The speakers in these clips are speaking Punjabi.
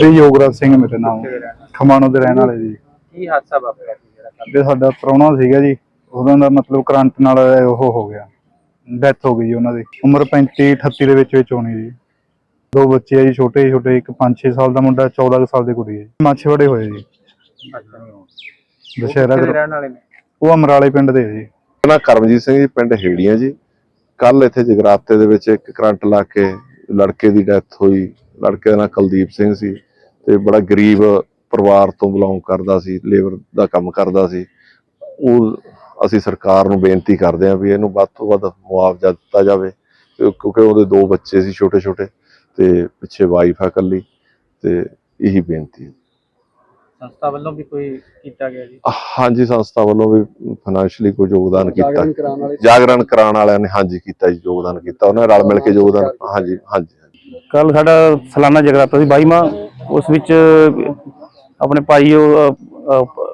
ਜੀ ਯੋਗਰਾਜ ਸਿੰਘ ਮੇਰੇ ਨਾਮ। ਖਮਾਣੋ ਦੇ ਰਹਿਣ ਵਾਲੇ ਜੀ। ਕੀ ਹਾਦਸਾ ਵਾਪਰਿਆ ਸੀ ਜਿਹੜਾ ਕੱਲ੍ਹ? ਤੇ ਸਾਡਾ ਪ੍ਰਾਹੁਣਾ ਸੀਗਾ ਜੀ। ਉਹਨਾਂ ਦਾ ਮਤਲਬ ਕਰੰਟ ਨਾਲ ਉਹ ਹੋ ਗਿਆ। ਡੈਥ ਹੋ ਗਈ ਜੀ ਉਹਨਾਂ ਦੀ। ਉਮਰ 35 38 ਦੇ ਵਿੱਚ ਵਿੱਚ ਹੋਣੀ ਜੀ। ਦੋ ਬੱਚੇ ਆ ਜੀ ਛੋਟੇ ਛੋਟੇ ਇੱਕ 5-6 ਸਾਲ ਦਾ ਮੁੰਡਾ 14 ਕੁ ਸਾਲ ਦੀ ਕੁੜੀ ਹੈ ਜੀ। ਮਾਛੇਵਾੜੇ ਹੋਏ ਜੀ। ਦੁਸ਼ਹਿਰਾ ਕਿਹੜੇ ਦੇ ਰਹਿਣ ਵਾਲੇ ਨੇ? ਉਹ ਅਮਰਾਲੇ ਪਿੰਡ ਦੇ ਜੀ। ਨਾ ਕਰਮਜੀਤ ਸਿੰਘ ਜੀ ਪਿੰਡ ਹੇੜੀਆਂ ਜੀ। ਕੱਲ ਇੱਥੇ ਜਗਰਾਤੇ ਦੇ ਵਿੱਚ ਇੱਕ ਕਰੰਟ ਲਾ ਕੇ ਲੜਕੇ ਦੀ ਡੈਥ ਹੋਈ। ਲੜਕੇ ਦਾ ਨਾਂ ਕੁਲਦੀਪ ਸਿੰਘ ਸੀ ਤੇ ਬੜਾ ਗਰੀਬ ਪਰਿਵਾਰ ਤੋਂ ਬਿਲੋਂਗ ਕਰਦਾ ਸੀ ਲੇਬਰ ਦਾ ਕੰਮ ਕਰਦਾ ਸੀ। ਉਹ ਅਸੀਂ ਸਰਕਾਰ ਨੂੰ ਬੇਨਤੀ ਕਰਦੇ ਹਾਂ ਵੀ ਇਹਨੂੰ ਵੱਧ ਤੋਂ ਵੱਧ ਮੁਆਵਜ਼ਾ ਦਿੱਤਾ ਜਾਵੇ ਕਿਉਂਕਿ ਉਹਦੇ ਦੋ ਬੱਚੇ ਸੀ ਛੋਟੇ ਛੋਟੇ ਤੇ ਪਿੱਛੇ ਵਾਈਫ ਆ ਇਕੱਲੀ ਤੇ ਇਹੀ ਬੇਨਤੀ ਹੈ। ਸੰਸਥਾ ਵੱਲੋਂ ਵੀ ਕੋਈ ਕੀਤਾ ਗਿਆ ਜੀ? ਹਾਂਜੀ ਸੰਸਥਾ ਵੱਲੋਂ ਵੀ ਫਾਈਨੈਂਸ਼ਲੀ ਕੋਈ ਯੋਗਦਾਨ ਕੀਤਾ। ਜਾਗਰਣ ਕਰਾਉਣ ਵਾਲਿਆਂ ਨੇ ਹਾਂਜੀ ਕੀਤਾ ਜੀ ਯੋਗਦਾਨ ਕੀਤਾ। ਉਹਨਾਂ ਨੇ ਰਲ ਮਿਲ ਕੇ ਯੋਗਦਾਨ ਹਾਂਜੀ ਹਾਂਜੀ। ਕੱਲ ਸਾਡਾ ਸਾਲਾਨਾ ਜਗਰਾਤਾ ਸੀ 22ਵਾਂ ਉਸ ਵਿੱਚ ਆਪਣੇ ਭਾਈ ਉਹ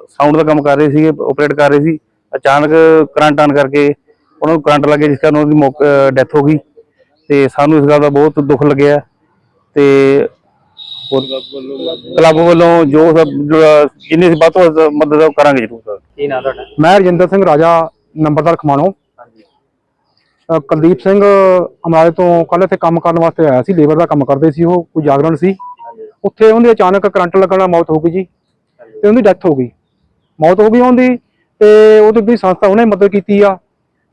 ਸਾਊਂਡ ਦਾ ਕੰਮ ਕਰ ਰਹੇ ਸੀਗੇ ਆਪਰੇਟ ਕਰ ਰਹੇ ਸੀ। ਅਚਾਨਕ ਕਰੰਟ ਆਨ ਕਰਕੇ ਉਹਨਾਂ ਨੂੰ ਕਰੰਟ ਲੱਗੇ ਜਿਸ ਕਾਰਨ ਉਹਨਾਂ ਦੀ ਡੈਥ ਹੋ ਗਈ। ਤੇ ਸਾਨੂੰ ਇਸ ਗੱਲ ਦਾ ਬਹੁਤ ਦੁੱਖ ਲੱਗਿਆ। ਤੇ ਕਲੱਬ ਵੱਲੋਂ ਜੋ ਜਿੰਨੀ ਸੀ ਵੱਧ ਤੋਂ ਵੱਧ ਮਦਦ ਉਹ ਕਰਾਂਗੇ ਜ਼ਰੂਰ। ਸਰ ਕੀ ਨਾਂ ਤੁਹਾਡਾ? ਮੈਂ ਰਜਿੰਦਰ ਸਿੰਘ ਰਾਜਾ ਨੰਬਰਦਾਰ ਖਮਾਣੋ। ਕੁਲਦੀਪ ਸਿੰਘ ਅਮਰਾਲੇ ਤੋਂ ਕੱਲ ਇੱਥੇ ਕੰਮ ਕਰਨ ਵਾਸਤੇ ਆਇਆ ਸੀ ਲੇਬਰ ਦਾ ਕੰਮ ਕਰਦੇ ਸੀ ਉਹ ਕੋਈ ਜਾਗਰਣ ਸੀ। ਉੱਥੇ ਉਹਦੀ ਅਚਾਨਕ ਕਰੰਟ ਲੱਗਣ ਨਾਲ ਮੌਤ ਹੋ ਗਈ ਜੀ ਤੇ ਉਹਦੀ ਡੈਥ ਹੋ ਗਈ। ਮੌਤ ਹੋ ਗਈ ਉਹਦੀ ਤੇ ਉਹਦੀ ਵੀ ਸੰਸਥਾ ਉਹਨੇ ਮਦਦ ਕੀਤੀ ਆ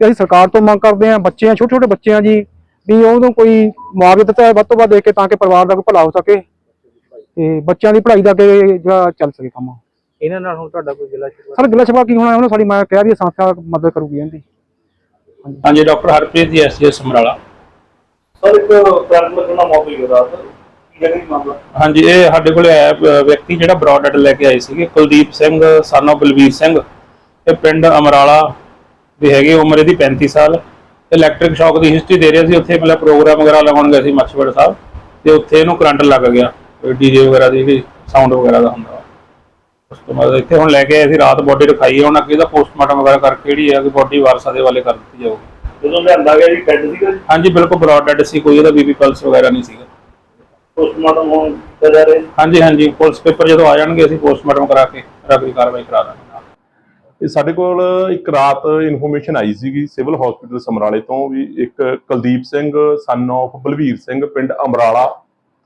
ਤੇ ਅਸੀਂ ਸਰਕਾਰ ਤੋਂ ਮੰਗ ਕਰਦੇ ਆ ਬੱਚੇ ਆ ਛੋਟੇ ਛੋਟੇ ਬੱਚੇ ਆ ਜੀ ਵੀ ਉਹਨੂੰ ਕੋਈ ਮੁਆਵਜ਼ਾ ਦਿੱਤਾ ਵੱਧ ਤੋਂ ਵੱਧ ਦੇ ਕੇ ਤਾਂ ਕਿ ਪਰਿਵਾਰ ਦਾ ਕੋਈ ਭਲਾ ਹੋ ਸਕੇ ਤੇ ਬੱਚਿਆਂ ਦੀ ਪੜ੍ਹਾਈ ਦਾ ਅੱਗੇ ਜਿਹੜਾ ਚੱਲ ਸਕੇ ਕੰਮ। ਇਹਨਾਂ ਨਾਲ ਹੁਣ ਤੁਹਾਡਾ ਕੋਈ ਗਿਲਾ ਸ਼ਿਕਵਾ ਸਰ ਗਿਲਾ ਸ਼ਿਕਵਾ ਕੀ ਹੋਣਾ ਉਹਨੇ ਸਾਡੀ ਮੈਂ ਕਿਹਾ ਵੀ ਇਹ ਸੰਸਥਾ ਮਦਦ ਕਰੂਗੀ ਇਹਦੀ। ਹਾਂਜੀ। Doctor Harpreet ji SGS Samrala. Sir ਇੱਕ ਕਰੰਟ ਲੱਗਣਾ ਮੌਤ ਹੋਈ ਰਾਤ ਦੀ ਮਾਮਲਾ? ਹਾਂਜੀ ਇਹ ਸਾਡੇ ਕੋਲੇ ਆਇਆ ਅ, ਵਿਅਕਤੀ ਜਿਹੜਾ ਬ੍ਰੌਡਡ ਲੈ ਕੇ ਆਏ ਸੀਗੇ ਕੁਲਦੀਪ ਸਿੰਘ of ਬਲਵੀਰ ਸਿੰਘ। ਇਹ ਪਿੰਡ ਅਮਰਾਲਾ ਦੇ ਹੈਗੇ ਉਮਰ ਇਹਦੀ 35 ਸਾਲ। ਇਲੈਕਟ੍ਰਿਕ ਸ਼ੌਕ ਦੀ ਹਿਸਟਰੀ ਦੇ ਰਿਹਾ ਸੀ ਉੱਥੇ ਮਤਲਬ ਪ੍ਰੋਗਰਾਮ ਵਗੈਰਾ ਲਗਾਉਣ ਗਏ ਸੀ ਮੱਛਵੜ ਸਾਹਿਬ। ਤੇ ਉੱਥੇ ਇਹਨੂੰ ਕਰੰਟ ਲੱਗ ਗਿਆ ਡੀਜੇ ਵਗੈਰਾ ਦੀ ਜਿਹੜੀ ਸਾਊਂਡ ਵਗੈਰਾ ਦਾ ਹੁੰਦਾ। ਵਾ। ਤੋਂ ਇੱਥੇ ਹੁਣ ਲੈ ਕੇ ਆਏ ਸੀ ਰਾਤ ਬੋਡੀ ਰਖਾਈ ਹੈ ਹੁਣ ਅੱਗੇ ਦਾ ਪੋਸਟਮਾਰਟਮ ਵਗੈਰਾ ਕਰਕੇ ਜਿਹੜੀ ਹੈ ਕਿ ਬੋਡੀ ਵਾਰਸਾਂ ਦੇ ਵਾਲੇ ਕਰ ਦਿੱਤੀ ਜਾਊਗੀ। ਜਦੋਂ ਲਿਆਂਦਾ ਗਿਆ ਜੀ ਡੈਡ ਸੀਗਾ ਜੀ? ਹਾਂਜੀ ਬਿਲਕੁਲ ਬ੍ਰੌਡਡ ਸੀ ਕੋਈ ਉਹਦਾ ਬੀਬੀ ਪਲਸ ਵਗੈਰਾ ਨਹੀਂ ਸੀਗਾ। ਪੋਸਟਮਾਰਟਮ ਹੋਣ ਕੀਤਾ ਜਾ ਰਿਹਾ? ਹਾਂਜੀ ਹਾਂਜੀ ਪੁਲਿਸ ਪੇਪਰ ਜਦੋਂ ਆ ਜਾਣਗੇ ਅਸੀਂ ਪੋਸਟਮਾਰਟਮ ਕਰਾ ਕੇ ਅਗਲੀ ਕਾਰਵਾਈ ਕਰਾ ਦਾਂਗੇ ਇਹ ਸਾਡੇ ਕੋਲ ਇੱਕ ਰਾਤ ਇਨਫੋਰਮੇਸ਼ਨ ਆਈ ਸੀਗੀ ਸਿਵਲ ਹਸਪੀਟਲ ਸਮਰਾਲੇ ਤੋਂ ਵੀ ਇੱਕ ਕੁਲਦੀਪ ਸਿੰਘ ਸਨ of ਬਲਵੀਰ ਸਿੰਘ ਪਿੰਡ ਅਮਰਾਲਾ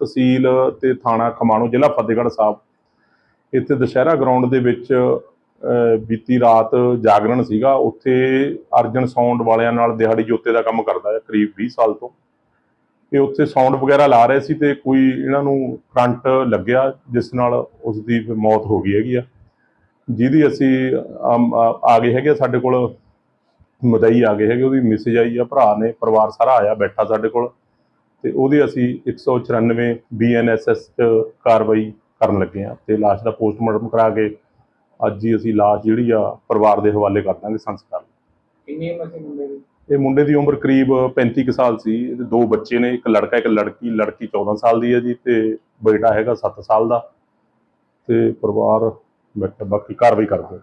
ਤਹਿਸੀਲ ਤੇ ਥਾਣਾ ਖਮਾਣੋ ਜ਼ਿਲ੍ਹਾ ਫਤਿਹਗੜ੍ਹ ਸਾਹਿਬ। ਇੱਥੇ ਦੁਸ਼ਹਿਰਾ ਗਰਾਊਂਡ ਦੇ ਵਿੱਚ ਬੀਤੀ ਰਾਤ ਜਾਗਰਣ ਸੀਗਾ। ਉੱਥੇ ਅਰਜਨ ਸਾਊਂਡ ਵਾਲਿਆਂ ਨਾਲ ਦਿਹਾੜੀ ਜੋਤੇ ਦਾ ਕੰਮ ਕਰਦਾ ਹੈ, ਕਰੀਬ 20 ਸਾਲ ਤੋਂ। ਇਹ ਉੱਥੇ ਸਾਊਂਡ ਵਗੈਰਾ ਲਾ ਰਹੇ ਸੀ ਤੇ ਕੋਈ ਇਹਨਾਂ ਨੂੰ ਕਰੰਟ ਲੱਗਿਆ, ਜਿਸ ਨਾਲ ਉਸ ਦੀ ਮੌਤ ਹੋ ਗਈ ਹੈਗੀ ਆ। ਜਿਹਦੀ ਅਸੀਂ ਆ ਗਏ ਹੈਗੇ ਆ, ਸਾਡੇ ਕੋਲ ਮਦਈ ਆ ਗਏ ਹੈਗੇ, ਉਹਦੀ ਮੈਸੇਜ ਆਈ ਆ, ਭਰਾ ਨੇ, ਪਰਿਵਾਰ ਸਾਰਾ ਆਇਆ ਬੈਠਾ ਸਾਡੇ ਕੋਲ। ਤੇ ਉਹਦੀ ਅਸੀਂ 194 ਬੀਐਨਐਸਐਸ ਚ ਕਾਰਵਾਈ ਕਰਨ ਲੱਗੇ ਆ ਤੇ ਲਾਸ਼ ਦਾ ਪੋਸਟਮਾਰਟਮ ਕਰਾ ਕੇ ਅੱਜ ਹੀ ਅਸੀਂ ਲਾਸ਼ ਜਿਹੜੀ ਆ ਪਰਿਵਾਰ ਦੇ ਹਵਾਲੇ ਕਰ ਦਾਂਗੇ ਸੰਸਕਾਰ ਕਿੰਨੀ ਉਮਰ ਸੀ ਮੁੰਡੇ ਦੀ? ਇਹ ਮੁੰਡੇ ਦੀ ਉਮਰ ਕਰੀਬ 35 ਕੁ ਸਾਲ ਸੀ। ਇਹਦੇ ਦੋ ਬੱਚੇ ਨੇ ਇੱਕ ਲੜਕਾ ਇੱਕ ਲੜਕੀ। ਲੜਕੀ 14 ਸਾਲ ਦੀ ਹੈ ਜੀ ਤੇ ਬੇਟਾ ਹੈਗਾ 7 ਸਾਲ ਦਾ ਤੇ ਪਰਿਵਾਰ ਬਾਕੀ ਕਾਰਵਾਈ ਕਰਦੇ